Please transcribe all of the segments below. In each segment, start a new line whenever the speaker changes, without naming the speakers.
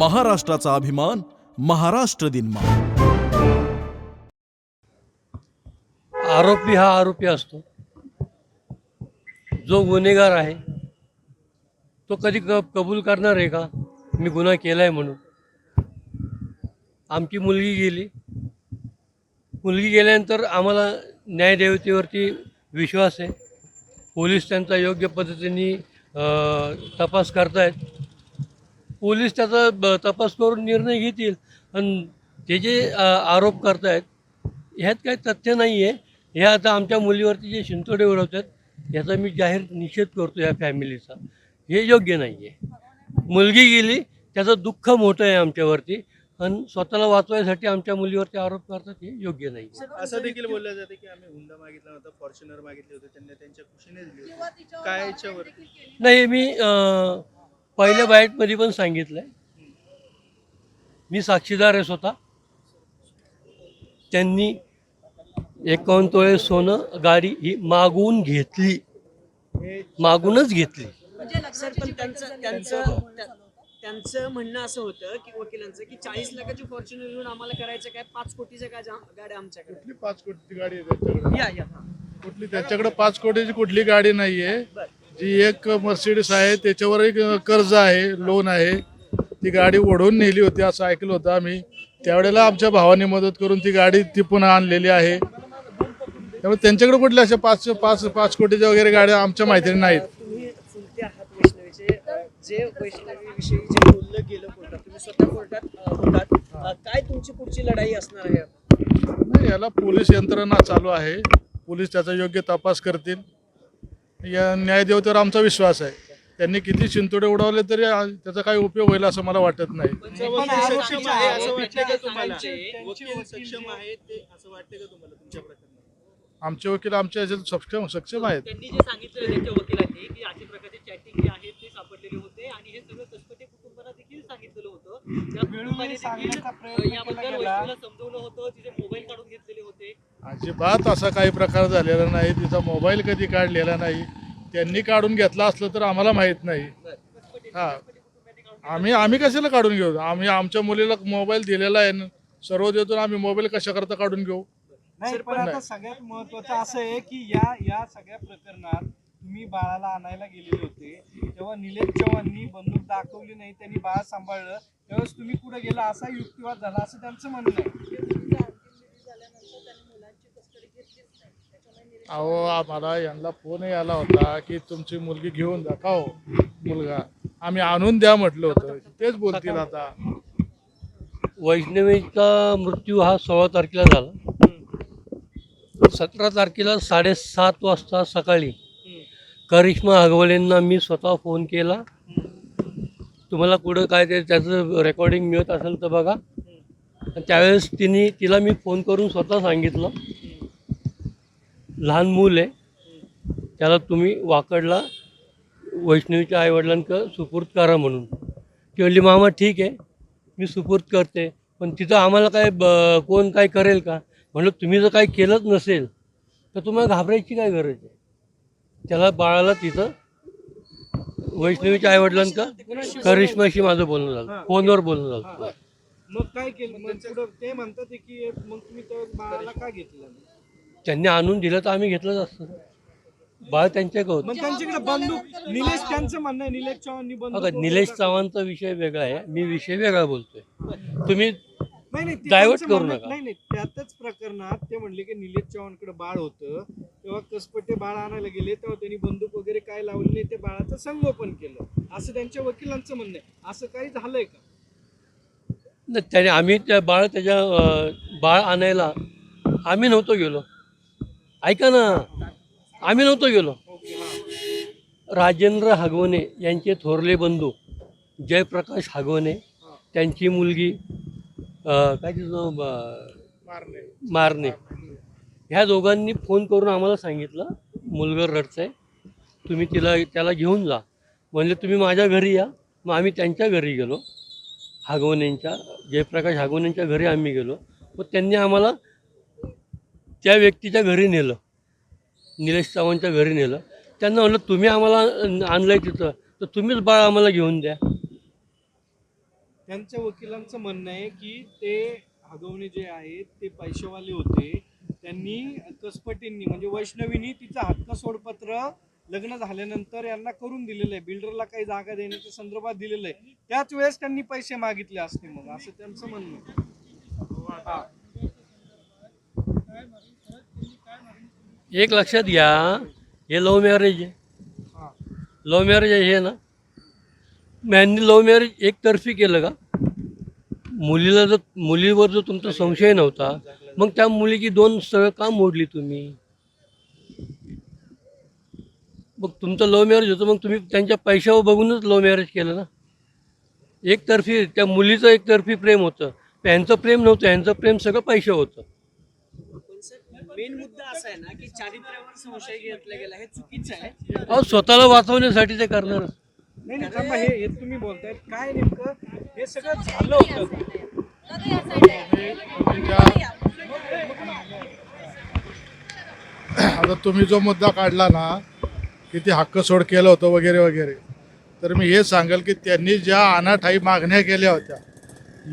महाराष्ट्राचा अभिमान महाराष्ट्र दिन
आरोपी हा आरोपी असतो. जो गुन्हेगार आहे तो कधी क कबूल करणार आहे का? मी गुन्हा केला आहे म्हणून. आमची मुलगी गेली. मुलगी गेल्यानंतर आम्हाला न्यायदेवतेवरती विश्वास आहे. पोलीस त्यांचा योग्य पद्धतीने तपास करतायत. पोलीस त्याचा ब- तपास करून निर्णय घेतील. आणि ते जे अ, आरोप करतायत ह्यात काही तथ्य नाही आहे हे आता आमच्या मुलीवरती जे शिंतोडे उडवतात याचा मी जाहीर निषेध करतो या फॅमिलीचा. हे योग्य नाही आहे मुलगी गेली त्याचं दुःख मोठं आहे आमच्यावरती. आणि स्वतःला वाचवायसाठी आमच्या मुलीवरती आरोप करतात हे योग्य नाही
असं देखील बोललं जाते की आम्ही हुंडा मागितला होता फॉर्च्युनर मागितले होते त्यांनी त्यांच्या खुशीने दिली होती. काय याच्यावर?
नाही मी अं, पहिल्या बाईटमध्ये पण सांगितलं आहे मी साक्षीदार आहे स्वतः. त्यांनी एकावन्न तोळे सोनं गाडी ही मागवून घेतली. मागूनच घेतली.
सर पण त्यांचं त्यांचं त्या- त्यांचं म्हणणं असं होतं की वकिलांचं की चाळीस लाखाची फॉर्च्युनर घेऊन आम्हाला करायचं काय? पाच कोटीच्या काय गाड्या आमच्याकडे.
कुठली पाच कोटीची गाडी आहे त्याच्याकडे?
या या हा.
कुठली? त्याच्याकडे पाच कोटीची कुठली गाडी नाहीये.
बर.
जी एक मर्सिडीज आहे त्याच्यावर एक कर्ज आहे लोन आहे. ती गाडी ओढून नेली होती असं ऐकलं होतं आम्ही. त्यावेळेला आमच्या भावाने मदत करून ती गाडी ती पुन्हा आणलेली आहे. त्यामुळे त्यांच्याकडे कुठल्या अशा पाच पाच पाच कोटीच्या वगैरे गाड्या आमच्या माहितीने नाहीत.
जे वैष्णवीविषयी जे बोललं गेलं कोर्टात तुम्ही स्वतः कोर्टात अ, होतात अ, काय तुमची पुढची लढाई असणार आहे?
नाही याला पोलीस यंत्रणा चालू आहे. पोलीस त्याचा योग्य तपास करतील. या न्यायदेवतेवर आमचा विश्वास आहे. त्यांनी किती चिंतोडे उडवले तरी त्याचा काही उपयोग होईल असं मला वाटत नाही. आमचे वकील आमच्या याच्यात सक्षम सक्षम आहेत.
त्यांनी जे सांगितलं त्यांच्या वकिलांनी की अशा प्रकारचे चॅटिंग जे आहेत ते सापडलेले होते आणि हे सगळं कसपटे कुटुंबाला देखील सांगितलेलं होते.
अजिबात असा काही प्रकार झालेला नाही तिचा मोबाईल कधी काढलेला नाही त्यांनी काढून घेतला असलं तर आम्हाला माहीत नाही. हा. आम्ही आम्ही कशाला काढून घेऊ? आम्ही आमच्या मुलीला मोबाईल दिलेला आहे न. सर्व देतो आम्ही मोबाईल कशा करता काढून घेऊ?
नाही पण आता सगळ्यात महत्वाचं असं आहे की या या सगळ्या प्रकरणात तुम्ही बाळाला आणायला गेलेले होते. तेव्हा निलेश चव्हाणनी बंदूक दाखवली नाही त्यांनी बाळ सांभाळलं. त्यावेळेस तुम्ही कुठे गेला असा युक्तिवाद झाला असं त्यांचं म्हणणं आहे.
अहो आम्हाला यांना फोनही आला होता की तुमची मुलगी घेऊन जा. का हो मुलगा? आम्ही आणून द्या म्हटलं होतं. तेच बोलतील आता.
वैष्णवीचा मृत्यू हा सोळा तारखेला झाला. सतरा तारखेला साडेसात वाजता सकाळी करिश्मा हगवलेंना मी स्वतः फोन केला. तुम्हाला कुठं काय ते त्याचं रेकॉर्डिंग मिळत असेल तर बघा. त्यावेळेस तिने तिला मी फोन करून स्वतः सांगितलं. लहान मूल आहे. त्याला तुम्ही वाकडला वैष्णवीच्या आईवडिलांक सुपूर्द करा म्हणून. ती म्हणली मामा ठीक आहे मी सुपूर्द करते. पण तिथं आम्हाला काय ब कोण काय करेल का? म्हणलं तुम्ही जर काही केलंच नसेल तर तुम्हाला घाबरायची काय गरज आहे? त्याला बाळाला तिथं वैष्णवीच्या आईवडिलांका करिश्माशी माझं बोलणं झालं. फोनवर बोलणं झालं.
मग काय केलं? ते म्हणतात की मग तुम्ही बाळाला का घेतलं?
त्यांनी आणून दिलं तर आम्ही घेतलंच असतं. बाळ त्यांच्याकडे
मग त्यांच्याकडे बंदूक निलेश त्यांचं म्हणणं आहे निलेश चव्हाणनी बंदूक
बघा निलेश चव्हाणचा विषय वेगळा आहे. मी विषय वेगळा बोलतोय. तुम्ही
नाही नाही ते
Divert
त्यांचं
करू
म्हणणं-
नका.
नाही नाही त्यातच प्रकरणात ते म्हणले की निलेश चव्हाणकडे बाळ होतं. तेव्हा कसपटे बाळ आणायला गेले तेव्हा त्यांनी बंदूक वगैरे काय लावली नाही ते बाळाचं संगोपन केलं. असं त्यांच्या वकिलांचं म्हणणं आहे. असं काही झालंय का?
न त्याने आम्ही त्या बाळ त्याच्या अं, बाळ आणायला आम्ही नव्हतो गेलो. ऐका ना आम्ही नव्हतो गेलो. राजेंद्र हागवणे यांचे थोरले बंधू जयप्रकाश हागवणे त्यांची मुलगी काय तिचं मारणे. ह्या दोघांनी फोन करून आम्हाला सांगितलं मुलगा रडतंय तुम्ही तिला त्याला घेऊन जा. म्हणले तुम्ही माझ्या घरी या. मग आम्ही त्यांच्या घरी गेलो. हागवण्यांच्या जयप्रकाश हागवण्यांच्या घरी आम्ही गेलो. व त्यांनी आम्हाला त्या व्यक्तीच्या घरी नेलं. निलेश चव्हाणच्या घरी नेलं. त्यांना म्हणलं तुम्ही आम्हाला आणलं आहे तिथं तर तुम्हीच बाळ आम्हाला घेऊन द्या.
त्यांच्या वकिलांचं म्हणणं आहे की ते हगवणे जे आहेत ते पैसेवाले होते. त्यांनी कसपटींनी म्हणजे वैष्णवीनी तिचं हक्क सोडपत्र लग्न झाल्यानंतर यांना करून दिलेलं आहे. बिल्डरला काही जागा देण्याच्या संदर्भात दिलेलं आहे. त्याच वेळेस त्यांनी पैसे मागितले असते मग असं त्यांचं म्हणणं आहे. हा.
एक लक्षात घ्या हे लव्ह मॅरेज आहे.
लव
लव्ह मॅरेज आहे हे ना. यांनी लव्ह मॅरेज एकतर्फी केलं का? मुलीला जर मुलीवर जर तुमचा संशय नव्हता मग त्या मुलीची दोन स्थळं का मोडली तुम्ही? मग तुमचं लव्ह मॅरेज होतं मग तुम्ही त्यांच्या पैशावर बघूनच लव्ह मॅरेज केलं ना? एकतर्फी त्या मुलीचं एकतर्फी प्रेम होतं. यांचं प्रेम नव्हतं यांचं प्रेम सगळं पैशावर होतं.
मेन मुद्दा असा आहे ना की चारित्र्यावर संशय घेतला गेला हे चुकीचं आहे.
अहो स्वतःला वाचवण्यासाठी ते करणार.
नाही नाही थांबा हे हे तुम्ही बोलताय. काय नेमकं? हे सगळं झालं होतं.
आता तुम्ही जो मुद्दा काढला ना की ते हक्क सोड केलं होतं वगैरे वगैरे तर मी हे सांगेल की त्यांनी ज्या अनाठाई मागण्या केल्या होत्या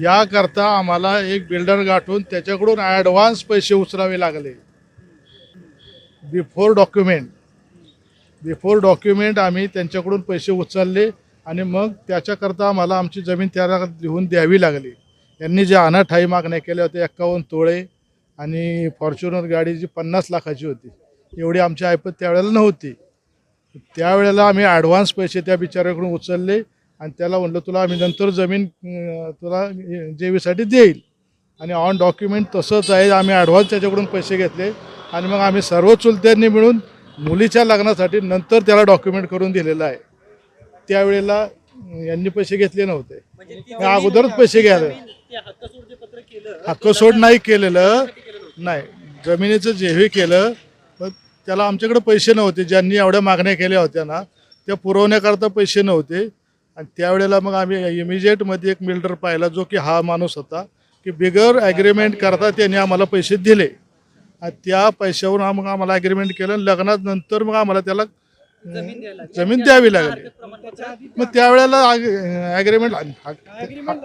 याकरता आम्हाला एक बिल्डर गाठून त्याच्याकडून ॲडव्हान्स पैसे उचलावे लागले. Before document. बिफोर डॉक्युमेंट आम्ही त्यांच्याकडून पैसे उचलले आणि मग त्याच्याकरता आम्हाला आमची जमीन त्याला लिहून द्यावी लागली. यांनी जे अनाठाई मागण्या केल्या होत्या एक्कावन्न तोळे आणि फॉर्च्युनर गाडी जी पन्नास लाखाची होती एवढी आमची ऐपत त्यावेळेला नव्हती. त्यावेळेला आम्ही ॲडव्हान्स पैसे त्या बिचाऱ्याकडून उचलले आणि त्याला म्हणलं तुला आम्ही नंतर जमीन तुला जेवीसाठी देईल. आणि ऑन डॉक्युमेंट तसंच आहे आम्ही ॲडव्हान्स त्याच्याकडून पैसे घेतले. आणि मग आम्ही सर्व चुलत्यांनी मिळून मुलीच्या लग्नासाठी नंतर त्याला डॉक्युमेंट करून दिलेलं आहे. त्यावेळेला यांनी पैसे घेतले नव्हते.
म्हणजे
अगोदरच पैसे घ्यायला
ते हक्कसोड
नाही केलेलं. नाही. जमिनीचं जेही केलं पण त्याला आमच्याकडे पैसे नव्हते. ज्यांनी एवढ्या मागण्या केल्या होत्या ना त्या पुरवण्याकरता पैसे नव्हते. आणि त्यावेळेला मग आम्ही इमिजिएटमध्ये एक बिल्डर पाहिला जो की हा माणूस होता की बिगर ॲग्रीमेंट करता त्यांनी आम्हाला पैसे दिले. त्या पैशावरून आम- मग आम्हाला ॲग्रीमेंट केलं लग्नात नंतर मग आम्हाला त्याला
जमीन द्यायला लागली.
जमीन द्यावी लागली. मग त्यावेळेला ॲग्रीमेंट
अग्रीमेंट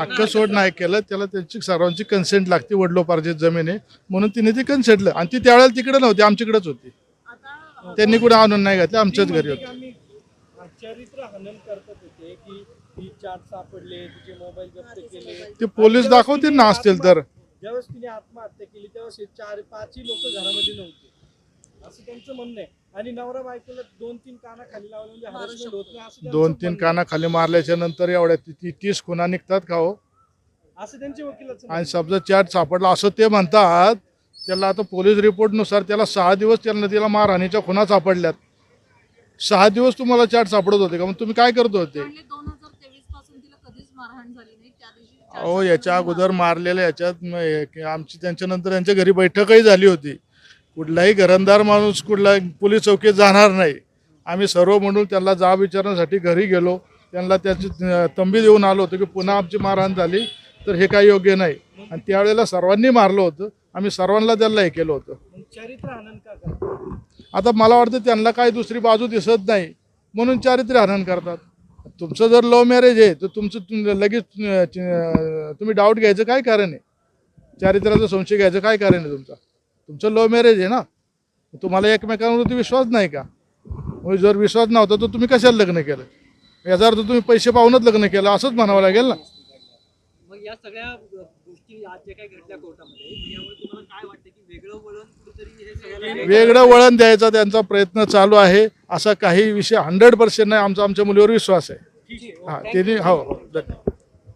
हक्क
सोड नाही केलं. त्याला त्यांची सर्वांची कन्सेंट लागते. वडलोपार्जित जमीन आहे. म्हणून तिने ती कन्सेंटलं आणि ती त्यावेळेला तिकडे नव्हती. आमच्याकडेच होती. त्यांनी कुठे आणून नाही घातली. आमच्याच घरी होती.
आम्ही चारित्र हनन करतात होते की ही चाट सापडले तिचे मोबाईल जप्त केले.
ते पोलीस दाखवतील ना असतील तर.
ज्यावेळेस तिने आत्महत्या केली त्यावेळेस हे चार पाचही लोक घरामध्ये नव्हते. असं त्यांचं म्हणणं आहे. आणि नवरा बायकोला दोन तीन काना खाली लावलं म्हणजे हॅरेसमेंट होत नाही असं त्यांचं
दोन तीन
म्हणणं
काना खाली मारल्याच्या नंतर एवढ्या ती- ती तीस खुना निघतात का हो?
आहे. असं त्यांच्या वकिलाचं म्हणणं
आणि समजा चॅट सापडला असं ते म्हणतात त्याला आता पोलीस रिपोर्टनुसार त्याला सहा दिवस त्याला नदीला मारहाणीच्या खुना सापडल्यात. सहा दिवस तुम्हाला चॅट सापडत होते का? मग तुम्ही काय करत होते?
दोन हजार तेवीसपासून तिला कधीच मारहाण झाली नाही त्या दिवशी चार
अहो याच्या अगोदर मारलेल्या याच्यात हे- आमची त्यांच्यानंतर यांच्या घरी बैठकही झाली होती. कुठलाही घरंदार माणूस कुठला पोलीस चौकीत जाणार नाही. आम्ही सर्व म्हणून त्यांना जाब विचारण्यासाठी घरी गेलो. त्यांना त्याची तंबी देऊन आलो होतो की पुन्हा आमची मारहाण झाली तर हे काही योग्य नाही. आणि त्यावेळेला सर्वांनी मारलं होतं. आम्ही सर्वांना त्यांना हे केलं होतं. आता मला वाटतं त्यांना काही दुसरी बाजू दिसत नाही. म्हणून चारित्र्य हनन करतात. तुमचं जर लव्ह मॅरेज आहे तर तुमचं तुम- लगेच तुम्ही डाऊट घ्यायचं काय कारण आहे? चारित्र्याचा संशय घ्यायचं काय कारण आहे तुमचा? तुमचं लव्ह मॅरेज आहे ना? तुम्हाला एकमेकांवरती विश्वास नाही का? मग जर विश्वास नव्हता तर तुम्ही कशाला लग्न केलं? याचा अर्थ तुम्ही पैसे पाहूनच लग्न केलं असंच म्हणावं लागेल ना?
मग या सगळ्या गोष्टी आज जे काय घडल्या कोर्टामध्ये यामुळे तुम्हाला काय वाटतं वेगळं वळण कुठेतरी हे सगळ्याला
वेगळं वळण द्यायचा त्यांचा प्रयत्न चालू आहे. असा काही विषय हंड्रेड पर्सेंट नाही. आमचा आमच्या मुलीवर विश्वास आहे.
ठीक आहे.
हा त्यांनी हो हो धन्यवाद.